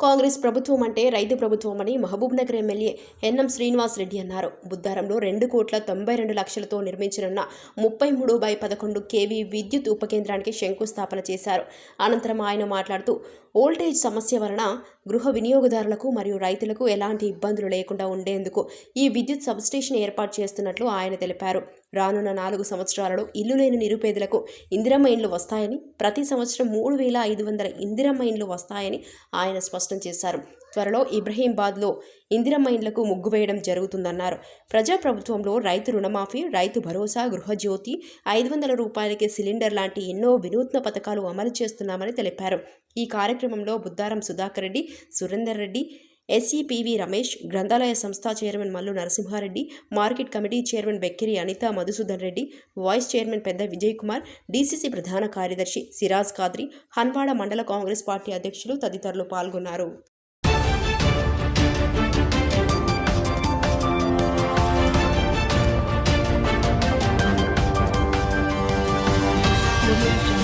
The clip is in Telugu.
కాంగ్రెస్ ప్రభుత్వం అంటే రైతు ప్రభుత్వం అని మహబూబ్నగర్ ఎమ్మెల్యే ఎన్ఎం శ్రీనివాస్ రెడ్డి అన్నారు. బుద్ధారంలో రెండు కోట్ల తొంభై రెండు లక్షలతో నిర్మించనున్న ముప్పై మూడు బై పదకొండు కేవీ విద్యుత్ ఉపకేంద్రానికి శంకుస్థాపన చేశారు. అనంతరం ఆయన మాట్లాడుతూ ఓల్టేజ్ సమస్య వలన గృహ వినియోగదారులకు మరియు రైతులకు ఎలాంటి ఇబ్బందులు లేకుండా ఉండేందుకు ఈ విద్యుత్ సబ్స్టేషన్ ఏర్పాటు చేస్తున్నట్లు ఆయన తెలిపారు. రానున్న నాలుగు సంవత్సరాలలో ఇల్లు లేని నిరుపేదలకు ఇందిరమ్మ ఇండ్లు వస్తాయని ప్రతి సంవత్సరం మూడు వేల ఐదు వందల ఇందిరమ్మ ఇండ్లు వస్తాయని ఆయన స్పష్టం చేశారు. త్వరలో ఇబ్రహీంబాద్లో ఇందిరమ్మ ఇండ్లకు ముగ్గు వేయడం జరుగుతుందన్నారు. ప్రజాప్రభుత్వంలో రైతు రుణమాఫీ రైతు భరోసా గృహజ్యోతి ఐదు వందల రూపాయలకి సిలిండర్ లాంటి ఎన్నో వినూత్న పథకాలు అమలు చేస్తున్నామని తెలిపారు. ఈ కార్యక్రమం కార్యక్రమంలో బుద్దారం సుధాకర్ రెడ్డి సురేందర్ రెడ్డి ఎస్ఈపివి రమేష్ గ్రంథాలయ సంస్థ chairman Mallu Narasimha Reddy market committee chairman Bekkiri Anitha Madhusudan Reddy vice chairman పెద్ద విజయ్ కుమార్ డీసీసీ ప్రధాన కార్యదర్శి సిరాజ్ ఖాద్రి హన్వాడ మండల కాంగ్రెస్ పార్టీ అధ్యక్షులు తదితరులు పాల్గొన్నారు Thank you.